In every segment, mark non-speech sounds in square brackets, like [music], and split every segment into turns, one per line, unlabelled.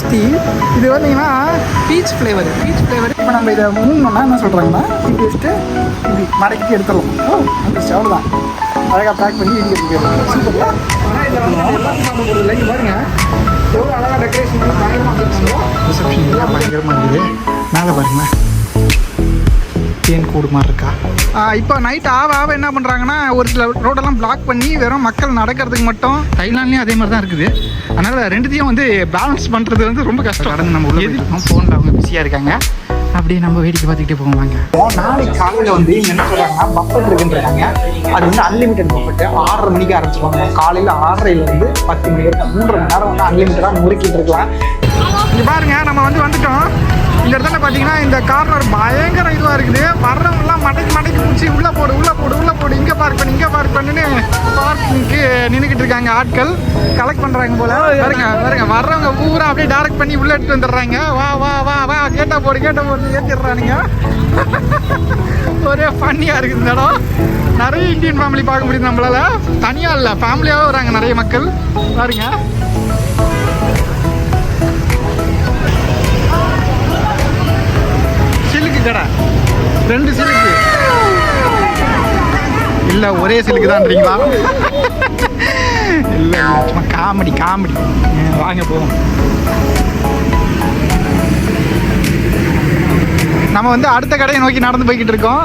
Fuse tea இது பார்த்தீங்கன்னா beach flavour beach flavour இப்போ நம்ம இதை மூணுன்னா என்ன சொல்கிறாங்கன்னா இது வச்சுட்டு இது மடக்கி எடுத்துடலாம். ஓ அவ்வளோதான் அழகாக பேக் பண்ணி வீட்டுக்கு போயிடலாம். சூப்பர் ஆனால் இதில் வந்து எல்லாத்தையும் சாப்பிட போகிறது இங்கே பாருங்க. எவ்வளோ அழகாக டெக்கரேஷன் பண்ணி பயங்கரமாக ரிசப்ஷன் எல்லாம் பயங்கரமாக இருக்குது. மேலே பாருங்களேன் தேன் கூடு மாதிரி இருக்கா? இப்போ நைட் ஆவ ஆவ என்ன பண்ணுறாங்கன்னா ஒரு சில ரோடெல்லாம் பிளாக் பண்ணி வெறும் மக்கள் நடக்கிறதுக்கு மட்டும் தைலாண்ட்லேயும் அதே மாதிரி தான் இருக்குது. அதனால் ரெண்டுத்தையும் வந்து பேலன்ஸ் பண்ணுறது வந்து ரொம்ப கஷ்டம். கடந்து நம்ம உள்ள இருக்கோம். ஃபோனில் அவங்க பிஸியாக இருக்காங்க. அப்படியே நம்ம வேடிக்கை பார்த்துக்கிட்டே போவாங்க நாளைக்கு காலையில் வந்து இங்க என்ன சொல்கிறாங்கன்னா பஃபட் இருக்குன்றாங்க. அது வந்து அன்லிமிட்டட் பஃபட் ஆறரை மணிக்கு ஆரம்பிச்சிருவாங்க. காலையில் ஆறரைலேருந்து பத்து மணி வரைக்கும் மூன்றரை மணி நேரம் வந்து அன்லிமிட்டடாக முறுக்கிட்டு இருக்கலாம். இங்க பாருங்க நம்ம வந்து வந்துட்டோம். இந்த இடத்துல பார்த்தீங்கன்னா இந்த கார்னர் பயங்கர இதுவாக இருக்குது. வர்றவங்கலாம் மடைக்கு மடைக்கு பிடிச்சி உள்ளே போடு உள்ளே போடு உள்ளே போடு. இங்கே பார்க் பண்ணு இங்கே பார்க் பண்ணுன்னு பார்க்கிங்க்கு நின்றுக்கிட்டு இருக்காங்க ஆட்கள். கலெக்ட் பண்ணுறாங்க போல. பாருங்க பாருங்க. வர்றவங்க பூரா அப்படியே டைரக்ட் பண்ணி உள்ளே எடுத்து வந்துடுறாங்க. வா வா வா வா. கேட்டா போடு கேட்டா போடு ஏற்றிடுறானுங்க [laughs] ஒரே ஃபன்னியாக இருக்குது இந்த இடம். நிறைய இந்தியன் ஃபேமிலி பார்க்க முடியுது நம்மளால. தனியாக இல்லை ஃபேமிலியாகவே வராங்க நிறைய மக்கள். பாருங்க. சிலுக்கு கடை ரெண்டு சிலுக்கு இல்ல ஒரே சிலுக்கு தான்றீங்களா இல்ல இல்ல சும்மா காமெடி காமெடி. வாங்க போவோம். நம்ம வந்து அடுத்த கடையை நோக்கி நடந்து போய்கிட்டு இருக்கோம்.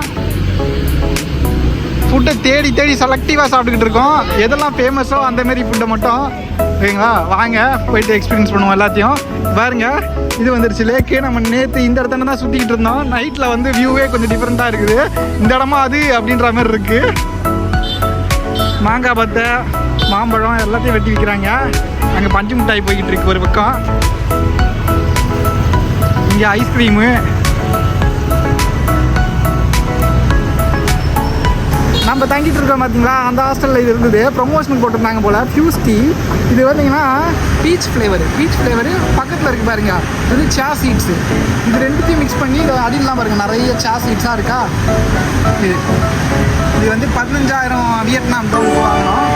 ஃபுட்டை தேடி தேடி செலக்டிவாக சாப்பிட்டுக்கிட்டு இருக்கோம். எதெல்லாம் ஃபேமஸோ அந்த மாதிரி ஃபுட்டை மட்டும். ஓகேங்களா? வாங்க போயிட்டு எக்ஸ்பீரியன்ஸ் பண்ணுவோம் எல்லாத்தையும். பாருங்க இது வந்துருச்சு. லேக்கு நம்ம நேற்று இந்த இடத்துல தான் சுற்றிக்கிட்டு இருந்தோம். நைட்டில் வந்து வியூவே கொஞ்சம் டிஃப்ரெண்ட்டாக இருக்குது. இந்த இடமா அது அப்படின்ற மாதிரி இருக்குது மாங்காய் பத்தை மாம்பழம் எல்லாத்தையும் வெட்டி விற்கிறாங்க அங்கே பஞ்சு மிட்டாய் போய்கிட்டு இருக்கு ஒரு பக்கம். இங்கே ஐஸ்கிரீமு நம்ம தங்கிட்டு இருக்கோம் பார்த்தீங்களா அந்த ஹாஸ்டலில் இது இருந்தது ப்ரொமோஷன் போட்டிருந்தாங்க போல். ஃபியூஸ் டீ இது பார்த்தீங்கன்னா பீச் ஃப்ளேவர் பீச் ஃப்ளேவர் பக்கத்தில் இருக்குது பாருங்க. இது சா சீட்ஸு இது ரெண்டுத்தையும் மிக்ஸ் பண்ணி இது அடிலாம் பாருங்க நிறைய சா சீட்ஸாக இருக்கா? இது. இது வந்து பதினஞ்சாயிரம் வியட்நாம் தான் வாங்கினோம்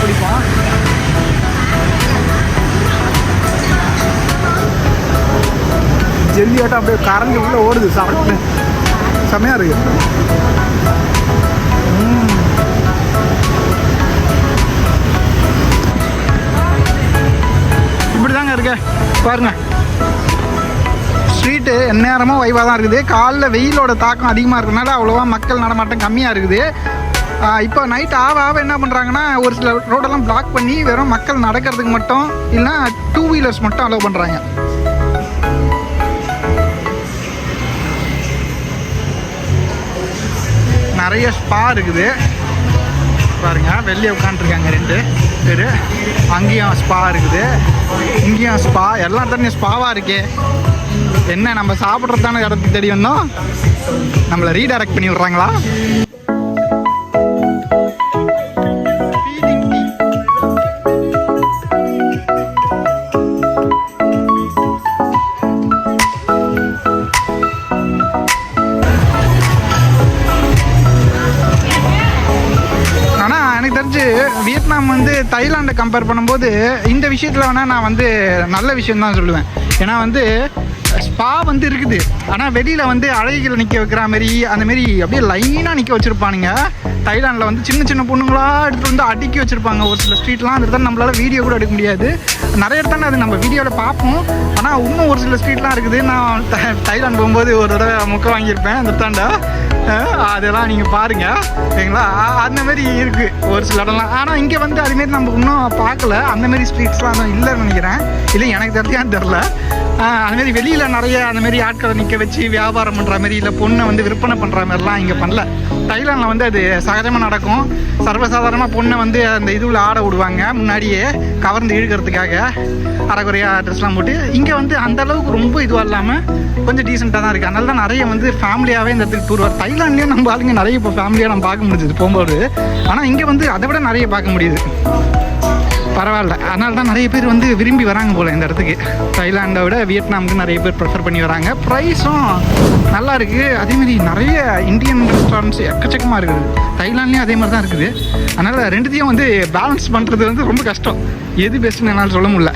குடிப்போம் ஜெல்லி ஆட்டம் அப்படியே கரண்ட் உள்ளே ஓடுது சாப்பிட்டு. செம்மையாக இருக்குது பாருங்க. ஸ்ட்ரீட்டு எந்நேரமும் வைவாக தான் இருக்குது. காலைல வெயிலோட தாக்கம் அதிகமாக இருக்கிறதுனால அவ்வளோவா மக்கள் நடமாட்டம் கம்மியாக இருக்குது. இப்போ நைட் ஆவ ஆவ என்ன பண்ணுறாங்கன்னா ஒரு சில ரோடெல்லாம் பிளாக் பண்ணி வெறும் மக்கள் நடக்கிறதுக்கு மட்டும் இல்லைன்னா டூ வீலர்ஸ் மட்டும் அலோவ் பண்ணுறாங்க நிறைய ஸ்பா இருக்குது. பாருங்க வெளியே உட்காந்துருக்காங்க ரெண்டு பேர். அங்கேயும் ஸ்பா இருக்குது. இங்கேயும் ஸ்பா எல்லா தண்ணியும் ஸ்பாவாக இருக்கே. என்ன நம்ம சாப்பிட்றதான இடத்துக்கு தேடி வந்தோம்? நம்மளை ரீடைரக்ட் பண்ணி விட்றாங்களா கம்பேர் பண்ணும்போது இந்த விஷயத்தில் வேணால் நான் வந்து நல்ல விஷயம் தான் சொல்லுவேன். ஏன்னா வந்து ஸ்பா வந்து இருக்குது. ஆனால் வெளியில் வந்து அழகிகளை நிற்க வைக்கிற மாதிரி அந்த மாதிரி அப்படியே லைனாக நிற்க வச்சுருப்பானுங்க. தைலாண்டில் வந்து சின்ன சின்ன பொண்ணுங்களா எடுத்து வந்து அடுக்கி வச்சுருப்பாங்க. ஒரு சில ஸ்ட்ரீட்லாம் அந்த இடத்துல நம்மளால் வீடியோ கூட எடுக்க முடியாது. நிறைய இடத்துல அது நம்ம வீடியோவில் பார்ப்போம். ஆனால் இன்னும் ஒரு சில ஸ்ட்ரீட்லாம் இருக்குது. நான் தைலாண்ட் போகும்போது ஒரு தடவை முக்க வாங்கியிருப்பேன் அந்த இடத்தாண்ட அதெல்லாம் நீங்கள் பாருங்கள் சரிங்களா? அந்த மாதிரி இருக்குது ஒரு சில இடம்லாம். ஆனால் இங்கே வந்து அதுமாரி நம்ம இன்னும் பார்க்கல. அந்த மாதிரி ஸ்ட்ரீட்ஸ்லாம் இன்னும் இல்லைன்னு நினைக்கிறேன். இல்லை எனக்கு தெரியான்னு தெரில அதுமாரி வெளியில் நிறைய அந்த மாதிரி ஆட்களை நிற்க வச்சு வியாபாரம் பண்ணுற மாதிரி இல்லை பொண்ணை வந்து விற்பனை பண்ணுற மாதிரிலாம் இங்கே பண்ணல. தைலாண்டில் வந்து அது சகஜமாக நடக்கும். சர்வசாதாரணமாக பொண்ணை வந்து அந்த இதுவில் ஆட விடுவாங்க. முன்னாடியே கவர்ந்து இழுக்கிறதுக்காக அரைக்குறையாக ட்ரெஸ்லாம் போட்டு. இங்கே வந்து அந்த அளவுக்கு ரொம்ப இதுவாக இல்லாமல் கொஞ்சம் டீசெண்டாக தான் இருக்குது அதனால தான் நிறைய வந்து ஃபேமிலியாகவே இந்த இடத்துக்கு டூர் வர தைலாண்ட்லேயும் நம்ம ஆளுங்க நிறைய இப்போ ஃபேமிலியாக நம்ம பார்க்க முடிஞ்சது போகும்போது. ஆனால் இங்கே வந்து அதை விட நிறைய பார்க்க முடியுது. பரவாயில்ல. அதனால தான் நிறைய பேர் வந்து விரும்பி வராங்க போல் இந்த இடத்துக்கு. தைலாண்டை விட வியட்நாமுக்கு நிறைய பேர் ப்ரிஃபர் பண்ணி வராங்க. ப்ரைஸும் நல்லா இருக்குது அதேமாதிரி நிறைய இந்தியன் ரெஸ்டாரண்ட்ஸ் எக்கச்சக்கமாக இருக்குது. தைலாண்ட்லேயும் அதே மாதிரி தான் இருக்குது. அதனால் ரெண்டுத்தையும் வந்து பேலன்ஸ் பண்ணுறது வந்து ரொம்ப கஷ்டம். எது பெஸ்ட்டுன்னு என்னால் சொல்ல முடியல.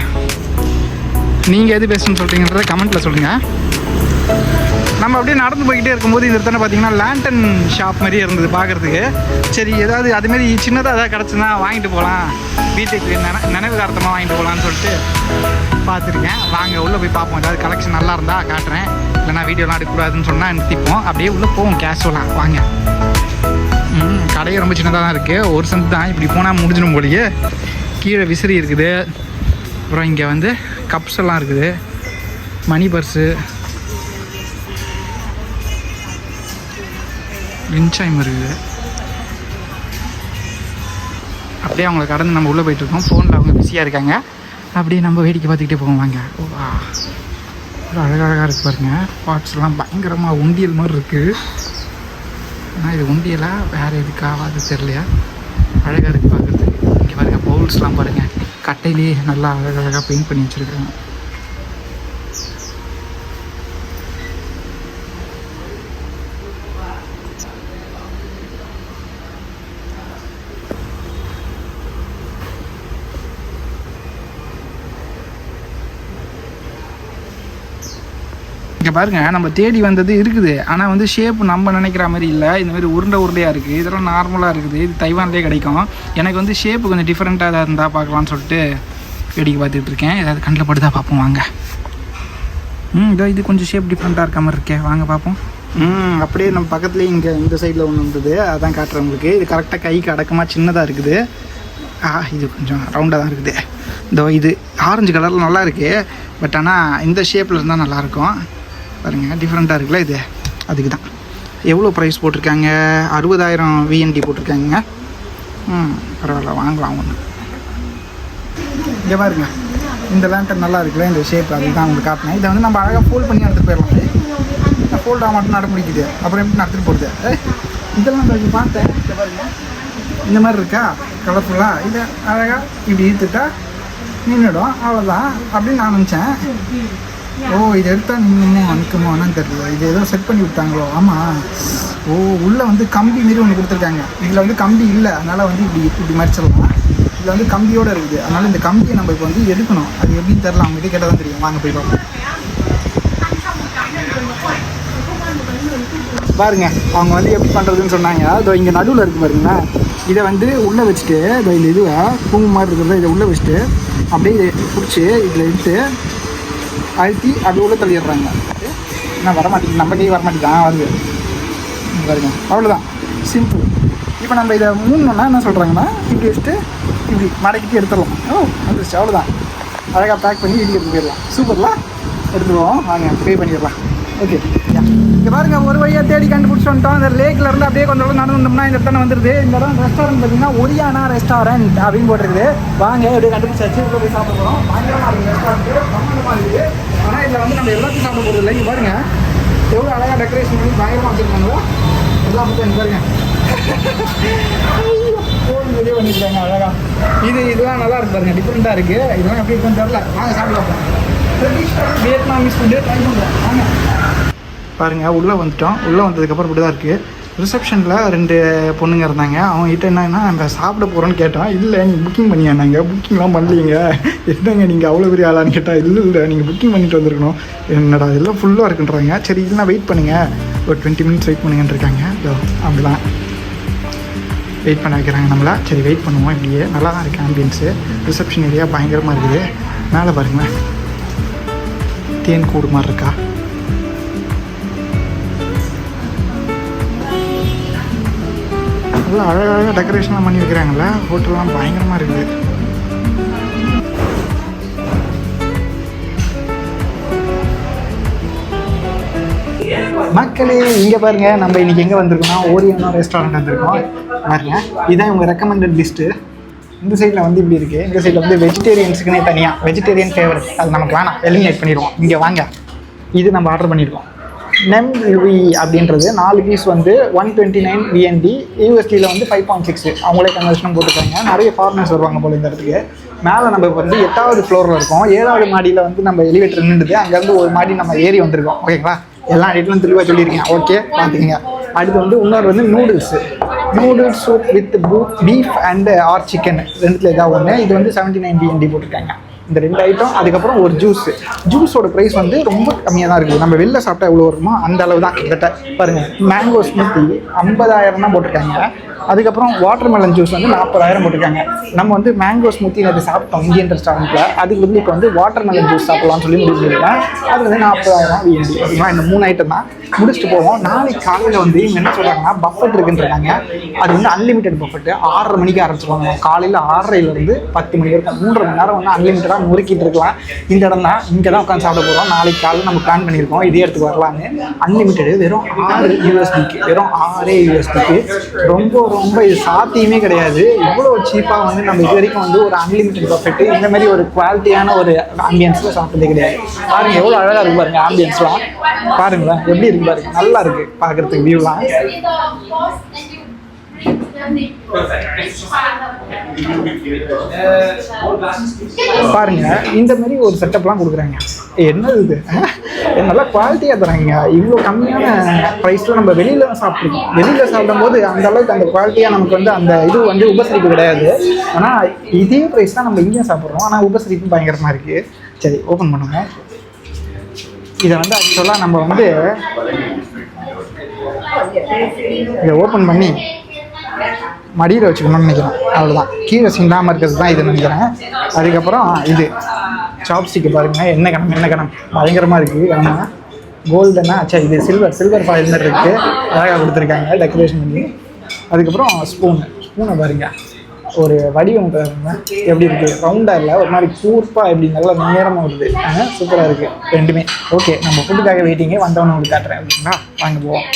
நீங்கள் எது பெஸ்ட்டுன்னு சொல்கிறீங்கன்றத கமெண்ட்டில் சொல்லுங்கள் நம்ம அப்படியே நடந்து போய்கிட்டே இருக்கும்போது இந்த இடத்துல பார்த்தீங்கன்னா லேண்டன் ஷாப் மாதிரியே இருந்தது பார்க்குறதுக்கு. சரி ஏதாவது அதுமாரி சின்னதாக ஏதாவது கிடச்சுன்னா வாங்கிட்டு போகலாம். வீட்டுக்கு நின நினைவுகார்த்தமாக வாங்கிட்டு போகலான்னு சொல்லிட்டு பார்த்துருக்கேன். வாங்க உள்ளே போய் பார்ப்போம். ஏதாவது கலெக்ஷன் நல்லா இருந்தால் காட்டுறேன். இல்லைனா வீடியோலாம் எடுக்கக்கூடாதுன்னு சொன்னால் நிறுத்திப்போம். அப்படியே உள்ளே போவோம் கேஷுவலாக வாங்க. ம் கடையே ரொம்ப சின்னதாக தான் இருக்குது ஒரு சந்து தான். இப்படி போனால் முடிஞ்சிடும் போலியே. கீழே விசிறி இருக்குது. அப்புறம் இங்கே வந்து கப்ஸ் எல்லாம் இருக்குது. மணி பர்ஸு வின்சாய்ம் இருக்குது அப்படியே அவங்கள கடந்து நம்ம உள்ளே போயிட்டுருக்கோம் ஃபோனில் அவங்க பிஸியாக இருக்காங்க. அப்படியே நம்ம வேடிக்கை பார்த்துக்கிட்டே போவாங்க ஓ, வா. ஒரு அழகழகாக இருக்குது பாருங்கள் பார்ட்ஸ்லாம் பயங்கரமாக உண்டியல் மாதிரி இருக்குது ஆனால் இது உண்டியலா வேறு எதுக்காவது தெரியலையா? அழகாக இருக்குது பார்க்குறதுக்கு இங்கே பாருங்கள் பவுல்ஸ்லாம் பாருங்கள் கட்டையிலேயே நல்லா அழகழகாக பெயிண்ட் பண்ணி வச்சுருக்காங்க. இங்கே பாருங்கள் நம்ம தேடி வந்தது இருக்குது. ஆனால் வந்து ஷேப் நம்ம நினைக்கிற மாதிரி இல்லை. இந்த மாதிரி உருண்டை உருண்டையாக இருக்குது இதெல்லாம் நார்மலாக இருக்குது. இது தைவான்லேயே கிடைக்கும். எனக்கு வந்து ஷேப்பு கொஞ்சம் டிஃப்ரெண்ட்டாக ஏதாவது இருந்தால் பார்க்கலான்னு சொல்லிட்டு வேடிக்கை பார்த்துட்டு இருக்கேன். ஏதாவது கண்ணில் படுதா பார்ப்போம் வாங்க. ம் இதோ இது கொஞ்சம் ஷேப் டிஃப்ரெண்ட்டாக இருக்க மாதிரி இருக்கே. வாங்க பார்ப்போம். ம் அப்படியே நம்ம பக்கத்துலேயே இங்கே இந்த சைடில் ஒன்று இருந்தது அதான் காட்டுறேன் உங்களுக்கு. இது கரெக்டாக கைக்கு அடக்கமாக சின்னதாக இருக்குது. ஆ இது கொஞ்சம் ரவுண்டாக தான் இருக்குது. இதோ இது ஆரஞ்சு கலரில் நல்லா இருக்குது பட் ஆனால் இந்த ஷேப்பில் இருந்தால் நல்லாயிருக்கும் பாருங்கள் டிஃப்ரெண்ட்டாக இருக்குல்ல இது? அதுக்கு தான் எவ்வளோ ப்ரைஸ் போட்டிருக்காங்க? அறுபதாயிரம் விஎன்டி போட்டிருக்காங்க. ம் பரவாயில்ல வாங்கலாம் ஒன்று இங்கே பாருங்க இந்த லேண்டர் நல்லா இருக்குல்ல இந்த ஷேப் அதுதான் உங்களுக்கு காட்டினேன். இதை வந்து நம்ம அழகாக ஃபோல்ட் பண்ணி எடுத்துகிட்டு போயிடலாம். ஃபோல்டாக மட்டும் நட முடிக்குது. அப்புறம் எப்படி நடத்திட்டு போகிறது ஏய், இதெல்லாம் கொஞ்சம் பார்த்தேன். பாருங்க. இந்த மாதிரி இருக்கா? கலர்ஃபுல்லாக இதை அழகாக இப்படி இழுத்துட்டா நின்றுடும் அவ்வளோதான் அப்படின்னு நான் நினச்சேன். ஓ இது எடுத்தா நின்னுமோ அனுக்கமோ என்னன்னு தெரியல. இது ஏதோ செட் பண்ணி விட்டாங்களோ? ஆமாம் ஓ உள்ளே வந்து கம்பி மாரி ஒன்று கொடுத்துருக்காங்க. இதில் வந்து கம்பி இல்லை. அதனால் வந்து இப்படி இப்படி மறைச்சிடலாம் இதில் வந்து கம்பியோடு இருக்குது. அதனால் இந்த கம்பியை நம்ம இப்போ வந்து எடுக்கணும். அது எப்படின்னு தெரில அவங்க கிட்ட கேட்டால் தான் தெரியும். வாங்க போய் பார்ப்போம் பாருங்க. அவங்க வந்து எப்படி பண்ணுறதுன்னு சொன்னாங்க. அதோ இங்கே நடுவில் இருக்கு பாருங்களேன். இதை வந்து உள்ளே வச்சுட்டு இந்த இதுவை பூங்கு மாதிரி இருக்கிறத இதை உள்ளே வச்சுட்டு அப்படியே இதை பிடிச்சி இதில் எடுத்து அழுத்தி அப்படி உள்ள தள்ளிடுறாங்க. என்ன வரமாட்டேங்குது. நம்ம கை வரமாட்டேங்குது. ஆ வருது. பாருங்க. அவ்வளோதான் சிம்பிள் இப்போ நம்ம இதை மூணுன்னா என்ன சொல்கிறாங்கன்னா இப்படி வச்சுட்டு இப்படி மடக்கிட்டு எடுத்துடலாம். ஓ வந்துருச்சு. அவ்வளோதான் அழகாக பேக் பண்ணி வீட்டுக்கு எடுத்து போயிடலாம். சூப்பர்லாம் எடுத்துருவோம் வாங்க பே பண்ணிடலாம். ஓகே இங்கே பாருங்க ஒரு வழியாக தேடி கண்டுபிடிச்சி வந்துட்டோம். இந்த லேக்கில் இருந்து அப்படியே கொஞ்சம் தூரம் நடந்து வந்தோம்னா இந்த இடத்துல வந்துருது. இந்த இடம் ரெஸ்டாரண்ட் பார்த்தீங்கன்னா ஒரியானா ரெஸ்டாரண்ட் அப்படின்னு போட்டிருக்குது. வாங்க அப்படியே கண்டுபிடிச்சாச்சு. போய் சாப்பிட போகிறோம் பயங்கரமாக இருக்குது ரெஸ்டாரண்ட் பிரம்மாண்டமாக இதில் வந்து நம்ம எல்லாத்தையும் சாப்பிட போகிறது இல்லை. இங்கே பாருங்க. எவ்வளோ அழகாக டெக்கரேஷன் பண்ணி பயங்கரமாக வச்சுருக்காங்களோ எல்லாம் மட்டும் இங்க பாருங்க. ஃபோன் வீடியோ பண்ணியிருக்காங்க அழகா. இது இதெல்லாம் நல்லா இருக்கு பாருங்க. டிஃப்ரெண்ட்டாக இருக்குது இதெல்லாம் எப்படி இருக்குன்னு தெரில வாங்க சாப்பிடலாம் வியட்நாமிஸ் ஃபுட்டு ட்ரை பண்ணுறோம் வாங்க. பாருங்க உள்ளே வந்துட்டோம். உள்ளே வந்ததுக்கப்புறம் இப்படி தான் இருக்குது ரிசப்ஷனில் ரெண்டு பொண்ணுங்க இருந்தாங்க. அவங்க கிட்ட என்னன்னா நம்ம சாப்பிட போகிறோன்னு கேட்டான் இல்லை நீங்கள் புக்கிங் பண்ணியானாங்க புக்கிங்லாம் பண்ணலீங்க. என்னங்க நீங்கள் அவ்வளோ பெரிய ஆளான்னு கேட்டால் இல்லை இல்லை நீங்கள் புக்கிங் பண்ணிட்டு வந்திருக்கணும். என்னடா இதெல்லாம் ஃபுல்லாக இருக்குன்றாங்க. சரி இல்லைனா வெயிட் பண்ணுங்கள் ஒரு டுவெண்ட்டி மினிட்ஸ் வெயிட் பண்ணுங்கன்னு இருக்காங்க. அப்படிலாம் வெயிட் பண்ண வைக்கிறாங்க நம்மள. சரி வெயிட் பண்ணுவோம். இப்படியே நல்லா தான் இருக்குது ஆம்பியன்ஸு ரிசப்ஷன் ஏரியா பயங்கரமாக இருக்குது. மேலே பாருங்களேன். தேன் கூடு மாதிரி இருக்கா? நல்லா அழகழகாக டெக்கரேஷன்லாம் பண்ணி வைக்கிறாங்கல்ல ஹோட்டல்லாம் பயங்கரமாக இருக்குது மக்களே இங்கே பாருங்க நம்ம இன்றைக்கி எங்கே வந்திருக்கோம்னா ஓரியனோ ரெஸ்டாரண்ட் வந்திருக்கோம். பாருங்க இதான் இவங்க ரெக்கமெண்டட் லிஸ்ட்டு இந்த சைடில் வந்து இப்படி இருக்குது இந்த சைடில் வந்து வெஜிடேரியன்ஸுக்குனே தனியாக வெஜிடேரியன் ஃபேவரட் அது நமக்கு வேணாம். எலிமினேட் பண்ணிடுவோம். இங்கே வாங்க. இது நம்ம ஆர்டர் பண்ணியிருக்கோம். நெம் வி அப்படின்றது நாலு பீஸ் வந்து ஒன் டுவெண்ட்டி நைன் விஎன்டி யூஎஸ்டியில் வந்து ஃபைவ் பாயிண்ட் சிக்ஸ் அவங்களே கன்வர்ஷனும் போட்டுருக்காங்க நிறைய ஃபாரினர்ஸ் வருவாங்க போல இந்த இடத்துக்கு. மேலே நம்ம வந்து எட்டாவது ஃப்ளோரில் இருக்கோம். ஏழாவது மாடியில் வந்து நம்ம எலிவேட்டர் நின்றுது அங்கேருந்து ஒரு மாடி நம்ம ஏறி வந்திருக்கோம். ஓகேங்களா எல்லா டீட்டெயிலும் தெளிவாக சொல்லியிருக்கேன். ஓகே பார்த்துக்கங்க. அடுத்து வந்து இன்னொரு வந்து noodles noodles soup with beef and or chicken ரெண்டுத்தில் ஏதாவது ஒன்று இது வந்து செவன்ட்டி நைன் பிஎன்டி போட்டிருக்காங்க. இந்த ரெண்டு ஐட்டம் அதுக்கப்புறம் ஒரு ஜூஸ் ஜூஸோட ப்ரைஸ் வந்து ரொம்ப கம்மியாக தான் இருக்குது. நம்ம வெளில சாப்பிட்டா எவ்வளோ வருமோ அந்த அளவு தான் கிட்டத்தட்ட பாருங்கள் மேங்கோ ஸ்மூத்தி ஐம்பதாயிரம் தான் போட்டிருக்காங்க. அதுக்கப்புறம் வாட்டர் மெலன் ஜூஸ் வந்து நாற்பதாயிரம் போட்டிருக்காங்க. நம்ம வந்து மேங்கோ ஸ்மூத்தி நேற்று சாப்பிட்டோம் இந்தியன் ரெஸ்டாரண்ட்டில் அதுக்கு வந்து இப்போ வந்து வாட்டர் மெலன் ஜூஸ் சாப்பிடலாம்னு சொல்லி முடிவு பண்ணிருக்கேன் அது வந்து நாற்பதாயிரம் விஎன்டி ஓகேங்களா இந்த மூணு ஐட்டம் தான். முடிச்சுட்டு போவோம். நாளைக்கு காலையில் வந்து இவங்க என்ன சொல்கிறாங்கன்னா பஃபட் இருக்குன்றாங்க அது வந்து அன்லிமிட்டெட் பஃபட்டு ஆறரை மணிக்கு ஆரம்பிச்சிருவாங்க. காலையில் ஆறரைலேருந்து பத்து மணி வரைக்கும் மூன்றரை மணி நேரம் வந்து அன்லிமிட்டடாக முறுக்கிட்டு இருக்கலாம். இந்த இடம் தான். இங்கே தான் உட்காந்து சாப்பிட போகிறோம் நாளைக்கு காலையில் நம்ம பிளான் பண்ணியிருக்கோம். இதே இடத்துக்கு வரலான்னு அன்லிமிட்டெடு வெறும் ஆறு யூஎஸ்பிக்கு வெறும் ஆறே யூஎஸ்பிக்கு ரொம்ப ரொம்ப இது சாத்தியமே கிடையாது. இவ்வளோ சீப்பாக வந்து நம்ம இது வரைக்கும் வந்து ஒரு அன்லிமிட்டெட் பஃபெட்டு இந்த மாதிரி ஒரு குவாலிட்டியான ஒரு ஆம்பியன்ஸில் சாப்பிட்டதே கிடையாது. பாருங்க எவ்வளோ அழகாக இருக்கு பாருங்க ஆம்பியன்ஸ்லாம் பாருங்களேன் எப்படி இருக்கு பாருங்க. நல்லா இருக்கு. பார்க்குறதுக்கு வியூலாம் பாருங்க இந்த மாதிரி ஒரு செட்டப்லாம் கொடுக்குறாங்க. என்ன இது? நல்லா குவாலிட்டியாக தராங்க. இவ்வளோ கம்மியான ப்ரைஸில் நம்ம வெளியில் சாப்பிட்ருக்கோம். வெளியில் சாப்பிடும்போது அந்த அளவுக்கு அந்த குவாலிட்டியாக நமக்கு வந்து அந்த இது வந்து உபசரிப்பு கிடையாது. ஆனால் இதே ப்ரைஸ் தான் நம்ம இங்கேயும் சாப்பிட்றோம். ஆனால் உபசரிப்பு பயங்கரமாக இருக்குது சரி ஓப்பன் பண்ணுங்க. இதை வந்து ஆக்சுவலாக நம்ம வந்து இதை ஓப்பன் பண்ணி மடியில் வச்சுக்கணும்னு நினைக்கிறேன். அவ்வளோதான் கீழே சிந்தாமல் இருக்கிறது தான் இது நினைக்கிறேன். அதுக்கப்புறம் இது. சாப்ஸ்டிக்கு பாருங்க. என்ன கணம் என்ன கணம். பயங்கரமாக இருக்குது ஆமாம் கோல்டனா சரி இது சில்வர் சில்வர் ஃபாயில் மாதிரி இருக்குது அழகாக கொடுத்துருக்காங்க. டெக்கரேஷன் பண்ணி. அதுக்கப்புறம் ஸ்பூனு ஸ்பூனை பாருங்க. ஒரு வடிவம் பாருங்க. எப்படி இருக்குது ரவுண்டாக இல்லை. ஒரு மாதிரி கூர்ப்பாக எப்படி நல்லா நேரமாக வருது. சூப்பராக இருக்குது ரெண்டுமே. ஓகே நம்ம ஃபுட்டுக்காக வெயிட்டிங்கே வந்தவொன்னே உங்களுக்கு காட்டுறேன். அப்படின்னா வாங்க போவோம்.